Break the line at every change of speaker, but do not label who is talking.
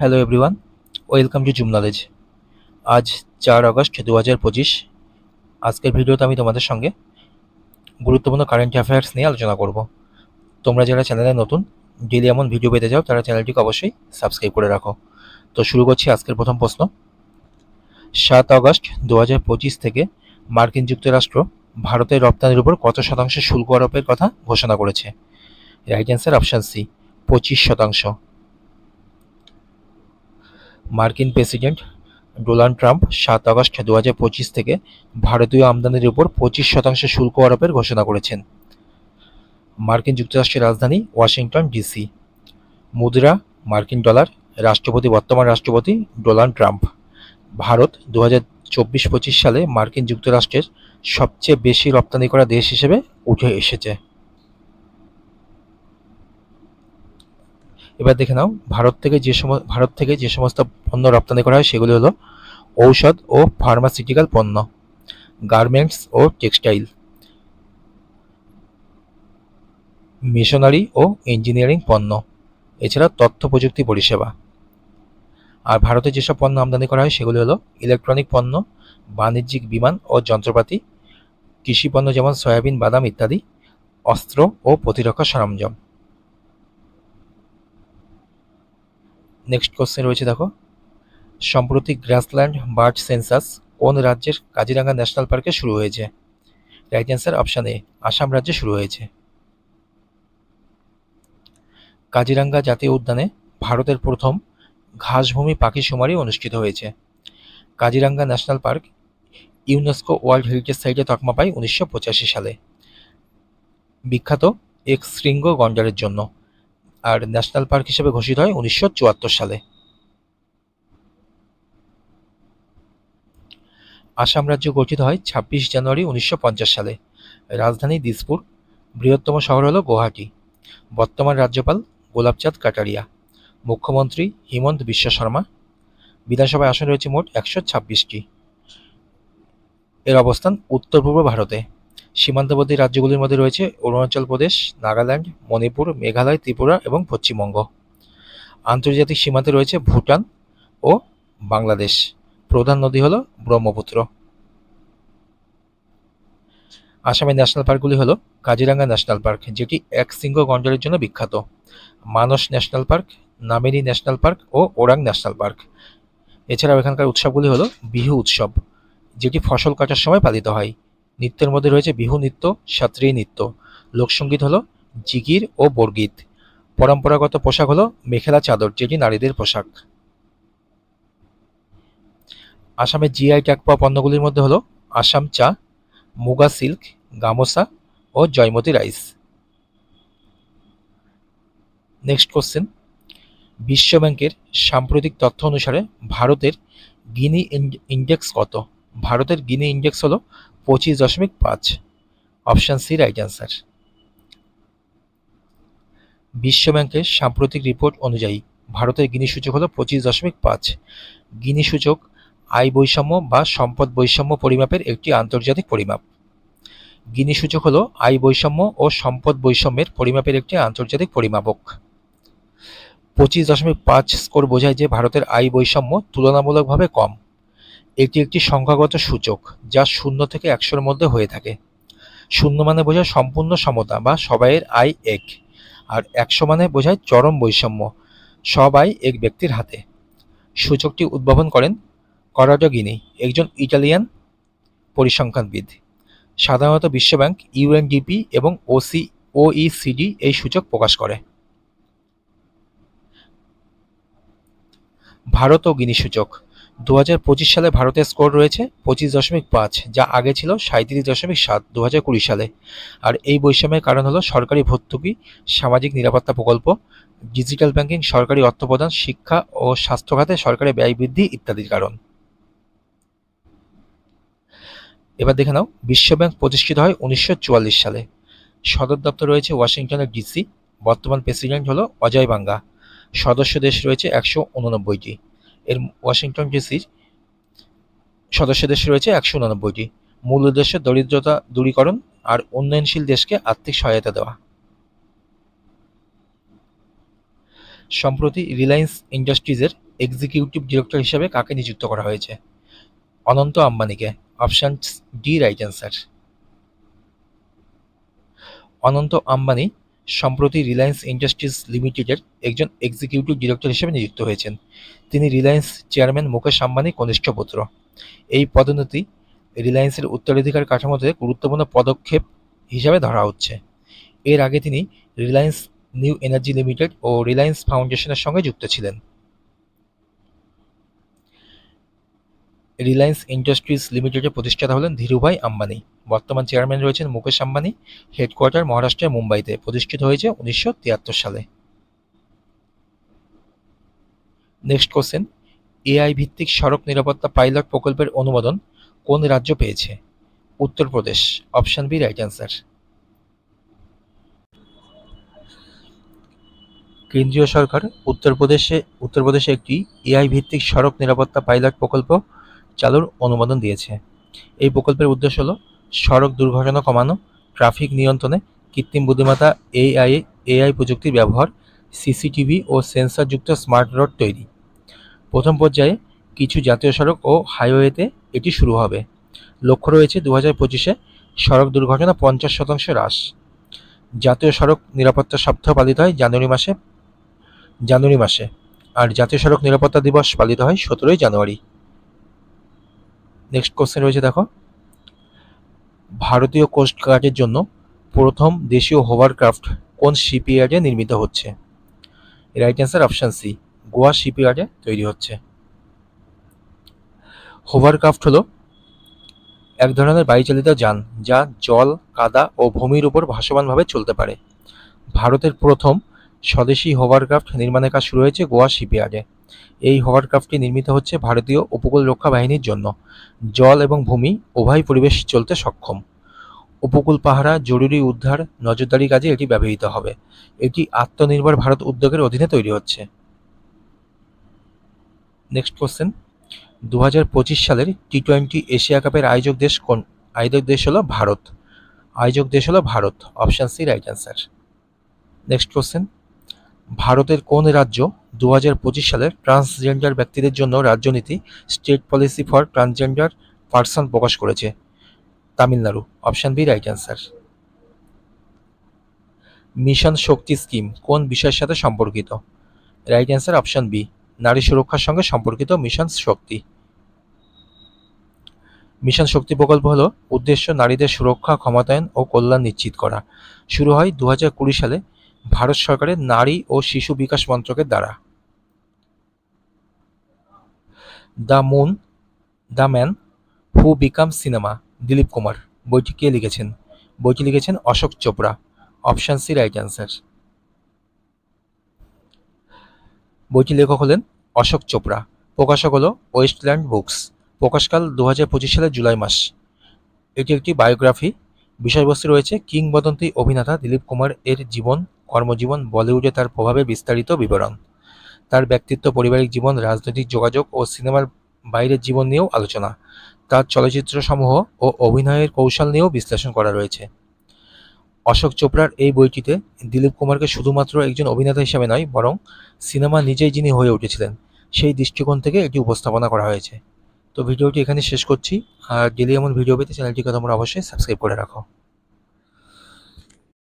Hello everyone welcome to zoom knowledge আজ চার August দু হাজার পঁচিশ। আজকের ভিডিওতে আমি তোমাদের সঙ্গে গুরুত্বপূর্ণ কারেন্ট অ্যাফেয়ার্স নিয়ে আলোচনা করব। তোমরা যারা চ্যানেলে নতুন ডেলি এমন ভিডিও পেতে চাও, তারা চ্যানেলটিকে অবশ্যই সাবস্ক্রাইব করে রাখো। তো শুরু করছি আজকের প্রথম প্রশ্ন। সাত আগস্ট দু হাজার পঁচিশ থেকে মার্কিন যুক্তরাষ্ট্র ভারতের রপ্তানির উপর কত শতাংশ শুল্ক আরোপের কথা ঘোষণা করেছে? রাইট অ্যান্সার অপশান সি পঁচিশ শতাংশ। মার্কিন প্রেসিডেন্ট ডোনাল্ড ট্রাম্প সাত আগস্ট দু পঁচিশ থেকে ভারতীয় আমদানির উপর পঁচিশ শতাংশ শুল্ক আরোপের ঘোষণা করেছেন। মার্কিন যুক্তরাষ্ট্রের রাজধানী ওয়াশিংটন ডিসি। মুদ্রা, মার্কিন ডলার, রাষ্ট্রপতি, বর্তমান রাষ্ট্রপতি ডোনাল্ড ট্রাম্প। ভারত দু হাজার চব্বিশ পঁচিশ সালে মার্কিন যুক্তরাষ্ট্রের সবচেয়ে বেশি রপ্তানি করা দেশ হিসেবে উঠে এসেছে। এবার দেখে নাও, ভারত থেকে যে সম ভারত থেকে যে সমস্ত পণ্য রপ্তানি করা হয়, সেগুলি হলো ঔষধ ও ফার্মাসিউটিক্যাল পণ্য গার্মেন্টস ও টেক্সটাইল মিশনারি ও ইঞ্জিনিয়ারিং পণ্য, এছাড়া তথ্য প্রযুক্তি পরিষেবা। আর ভারতে যেসব পণ্য আমদানি করা হয়, সেগুলি হলো ইলেকট্রনিক পণ্য, বাণিজ্যিক বিমান ও যন্ত্রপাতি, কৃষি পণ্য যেমন সয়াবিন, বাদাম ইত্যাদি, অস্ত্র ও প্রতিরক্ষা সরঞ্জাম। নেক্সট কোশ্চেন রয়েছে, দেখো। সম্প্রতি গ্রাসল্যান্ড বার্ড সেন্সাস কোন রাজ্যের কাজিরাঙ্গা ন্যাশনাল পার্কে শুরু হয়েছে? রাইট অ্যান্সার অপশান আসাম রাজ্যে শুরু হয়েছে। কাজিরাঙ্গা জাতীয় উদ্যানে ভারতের প্রথম ঘাসভূমি পাখি শুমারি অনুষ্ঠিত হয়েছে। Kaziranga national park UNESCO world heritage সাইটে তকমা পায় উনিশশো পঁচাশি সালে। বিখ্যাত এক্স শৃঙ্গ গন্ডারের জন্য। আর ন্যাশনাল পার্ক হিসেবে ঘোষিত হয় উনিশশো চুয়াত্তর সালে। আসাম রাজ্য গঠিত হয় ছাব্বিশ জানুয়ারি উনিশশো পঞ্চাশ সালে। রাজধানী দিসপুর, বৃহত্তম শহর হল গুয়াহাটি। বর্তমান রাজ্যপাল গোলাপচাঁদ কাটারিয়া। মুখ্যমন্ত্রী হিমন্ত বিশ্ব শর্মা। বিধানসভায় আসন রয়েছে মোট একশো ছাব্বিশটি। এর অবস্থান উত্তর পূর্ব ভারতে। সীমান্তবর্তী রাজ্যগুলির মধ্যে রয়েছে অরুণাচল প্রদেশ, নাগাল্যান্ড, মণিপুর, মেঘালয়, ত্রিপুরা এবং পশ্চিমবঙ্গ। আন্তর্জাতিক সীমান্তে রয়েছে ভুটান ও বাংলাদেশ। প্রধান নদী হল ব্রহ্মপুত্র। আসামের ন্যাশনাল পার্কগুলি হল কাজিরাঙ্গা ন্যাশনাল পার্ক, যেটি এক সিংহ গন্ডারের জন্য বিখ্যাত। Manas national park, Nameri national park ও ওরাং ন্যাশনাল পার্ক। এছাড়াও এখানকার উৎসবগুলি হলো বিহু উৎসব, যেটি ফসল কাটার সময় পালিত হয়। নৃত্যের মধ্যে রয়েছে বিহু নৃত্য, সাত্রী নৃত্য। লোকসঙ্গীত হলো জিগির ও বরগীত। পরম্পরাগত পোশাক হলো মেখেলা চাদর, যেটি নারীদের পোশাক। আসামের জিআই ট্যাগ পাওয়া পণ্যগুলির মধ্যে হলো আসাম চা, মুগা সিল্ক গামোসা ও জয়মতী রাইস। Next question. বিশ্ব ব্যাংকের সাম্প্রতিক তথ্য অনুসারে ভারতের গিনি ইন্ডেক্স কত? ভারতের গিনি ইন্ডেক্স হলো পঁচিশ দশমিক পাঁচ। অপশান সি রাইট অ্যান্সার বিশ্ব ব্যাংকের সাম্প্রতিক রিপোর্ট অনুযায়ী ভারতের গিনি সূচক হলো পঁচিশ দশমিক পাঁচ। গিনি সূচক আয় বৈষম্য বা সম্পদ বৈষম্য পরিমাপের একটি আন্তর্জাতিক পরিমাপ। গিনি সূচক হলো আয় বৈষম্য ও সম্পদ বৈষম্যের পরিমাপের একটি আন্তর্জাতিক পরিমাপক। পঁচিশ দশমিক পাঁচ স্কোর বোঝায় যে ভারতের আয় বৈষম্য তুলনামূলকভাবে কম। এটি একটি সংখ্যাগত সূচক, যা শূন্য থেকে একশোর মধ্যে হয়ে থাকে। শূন্য মানে বোঝায় সম্পূর্ণ সমতা বা সবাইয়ের আয় এক, আর একশো মানে বোঝায় চরম বৈষম্য সব আয় এক ব্যক্তির হাতে। সূচকটি উদ্ভাবন করেন করাডো গিনি একজন ইটালিয়ান পরিসংখ্যানবিদ। সাধারণত বিশ্বব্যাংক, ইউএনডিপি এবং ওসি, ওইসিডি এই সূচক প্রকাশ করে। ভারত ও গিনি সূচক। দু হাজার পঁচিশ সালে ভারতের স্কোর রয়েছে পঁচিশ দশমিক পাঁচ, যা আগে ছিল সাঁত্রিশ দশমিক সাত, দু কুড়ি সালে। আর এই বৈষম্যের কারণ হলো সরকারি ভর্তুকি, সামাজিক নিরাপত্তা প্রকল্প, ডিজিটাল ব্যাংকিং, সরকারি অর্থ প্রদান, শিক্ষা ও স্বাস্থ্য খাতে সরকারি ব্যয় বৃদ্ধি ইত্যাদির কারণ। এবার দেখে নাও, বিশ্বব্যাংক প্রতিষ্ঠিত হয় উনিশশো চুয়াল্লিশ সালে। সদর দপ্তর রয়েছে ওয়াশিংটনের ডিসি, বর্তমান প্রেসিডেন্ট হলো অজয় বাঙ্গা। সদস্য দেশ রয়েছে একশো উননব্বইটি। এর ওয়াশিংটন ডিসির সদস্য দেশ রয়েছে একশো উননব্বইটি। মূল উদ্দেশ্য দরিদ্রতা দূরীকরণ আর উন্নয়নশীল দেশকে আর্থিক সহায়তা দেওয়া। সম্প্রতি রিলায়েন্স ইন্ডাস্ট্রিজের এক্সিকিউটিভ ডিরেক্টর হিসেবে কাকে নিযুক্ত করা হয়েছে? Anant আম্বানিকে। Option D right answer Anant Ambani সম্প্রতি রিলায়েন্স ইন্ডাস্ট্রিজ লিমিটেডের একজন এক্সিকিউটিভ ডিরেক্টর হিসেবে নিযুক্ত হয়েছেন। তিনি রিলায়েন্স চেয়ারম্যান মুকেশ আম্বানি কনিষ্ঠ পুত্র। এই পদোন্নতি রিলায়েন্সের উত্তরাধিকার কাঠামোতে গুরুত্বপূর্ণ পদক্ষেপ হিসাবে ধরা হচ্ছে। এর আগে তিনি রিলায়েন্স নিউ এনার্জি লিমিটেড ও রিলায়েন্স ফাউন্ডেশনের সঙ্গে যুক্ত ছিলেন। রিলায়েন্স ইন্ডাস্ট্রিজ লিমিটেডের প্রতিষ্ঠাতা হলেন ধীরুভাই আম্বানি। বর্তমান চেয়ারম্যান রয়েছেন মুকেশ আম্বানি হেডকোয়ার্টার মহারাষ্ট্রের মুম্বাইতে। প্রতিষ্ঠিত হয়েছে উনিশশো তিয়াত্তর সালে। নেক্সট কোশ্চেন এআই ভিত্তিক সড়ক নিরাপত্তা পাইলট প্রকল্পের অনুমোদন কোন রাজ্য পেয়েছে? Uttar Pradesh option B right answer কেন্দ্রীয় সরকার, উত্তরপ্রদেশে উত্তরপ্রদেশে একটি এআই ভিত্তিক সড়ক নিরাপত্তা পাইলট প্রকল্প চালুর অনুমোদন দিয়েছে। এই প্রকল্পের উদ্দেশ্য হল সড়ক দুর্ঘটনা কমানো, ট্রাফিক নিয়ন্ত্রণে কৃত্রিম বুদ্ধিমত্তা, এআই এআই প্রযুক্তির ব্যবহার, সিসিটিভি ও সেন্সরযুক্ত স্মার্ট রোড তৈরি। প্রথম পর্যায়ে কিছু জাতীয় সড়ক ও হাইওয়েতে এটি শুরু হবে। লক্ষ্য রয়েছে দু হাজার পঁচিশে সড়ক দুর্ঘটনা পঞ্চাশ শতাংশ হ্রাস। জাতীয় সড়ক নিরাপত্তা সপ্তাহ পালিত হয় জানুয়ারি মাসে। জানুয়ারি মাসে। আর জাতীয় সড়ক নিরাপত্তা দিবস পালিত হয় সতেরোই জানুয়ারি। নেক্সট কোশ্চেন রয়েছে, দেখো। ভারতীয় কোস্ট গার্ডের জন্য প্রথম দেশীয় হোভারক্রাফট কোন শিপইয়ার্ডে নির্মিত হচ্ছে? Right answer option C Goa শিপইয়ার্ডে তৈরি হচ্ছে। হোভারক্রাফট হলো এক ধরনের বায়ুচালিত যান, যা জল, কাদা ও ভূমির উপর ভাসমানভাবে চলতে পারে। ভারতের প্রথম স্বদেশি হোভারক্রাফট নির্মাণের কাজ শুরু হয়েছে গোয়া শিপইয়ার্ডে এই হোভারক্রাফটটি নির্মিত হচ্ছে ভারতীয় উপকূল রক্ষা বাহিনীর জন্য। জল এবং ভূমি, উভয় পরিবেশ চলতে সক্ষম। উপকূল পাহারা, জরুরি উদ্ধার, নজরদারি কাজে এটি ব্যবহৃত হবে। এটি আত্মনির্ভর ভারত উদ্যোগের অধীনে তৈরি হচ্ছে। নেক্সট কোশ্চেন দু হাজার পঁচিশ সালের টি টোয়েন্টি এশিয়া কাপের আয়োজক দেশ কোন? আয়োজক দেশ হলো ভারত। আয়োজক দেশ হলো Bharat. Option C right answer next question ভারতের কোন রাজ্য দুহাজার পঁচিশ সালে ট্রান্সজেন্ডার ব্যক্তিদের জন্য রাজ্যনীতি state policy for transgender person প্রকাশ করেছে? Tamil Nadu, option B, right answer. Mission Shakti scheme কোন বিষয়ের সাথে সম্পর্কিত? রাইট অ্যান্সার, অপশান বি, নারী সুরক্ষার সঙ্গে সম্পর্কিত মিশন শক্তি। মিশন শক্তি প্রকল্প হলো উদ্দেশ্য নারীদের সুরক্ষা, ক্ষমতায়ন ও কল্যাণ নিশ্চিত করা। শুরু হয় দু সালে ভারত সরকারের নারী ও শিশু বিকাশ মন্ত্রকের দ্বারা। The moon, the man who became cinema, Dilip Kumar. বইটি কে লিখেছেন? বইটি লিখেছেন Ashok Chopra. Option C right answer. বইটি লেখক হলেন অশোক চোপড়া। প্রকাশক হলো ওয়েস্টল্যান্ড বুকস। প্রকাশকাল দু হাজার পঁচিশ সালের জুলাই মাস। এটি একটি বায়োগ্রাফি। বিষয়বস্তু রয়েছে কিংবদন্তি অভিনেতা দিলীপ কুমার এর জীবন কর্মজীবন বলিউডে তার প্রভাবে বিস্তারিত বিবরণ। তার ব্যক্তিত্ব, পারিবারিক জীবন, রাজনৈতিক যোগাযোগ ও সিনেমার বাইরের জীবন নিয়েও আলোচনা। তার চলচ্চিত্রসমূহ ও অভিনয়ের কৌশল নিয়েও বিশ্লেষণ করা রয়েছে। অশোক চোপড়ার এই বইটিতে দিলীপ কুমারকে শুধুমাত্র একজন অভিনেতা হিসেবে নয়, বরং সিনেমা নিজেই যিনি হয়ে উঠেছিলেন, সেই দৃষ্টিকোণ থেকে এটি উপস্থাপনা করা হয়েছে। তো ভিডিওটি এখানে শেষ করছি। আর ডেলি এমন ভিডিও পেতে চ্যানেলটিকে তোমরা অবশ্যই সাবস্ক্রাইব করে রাখো।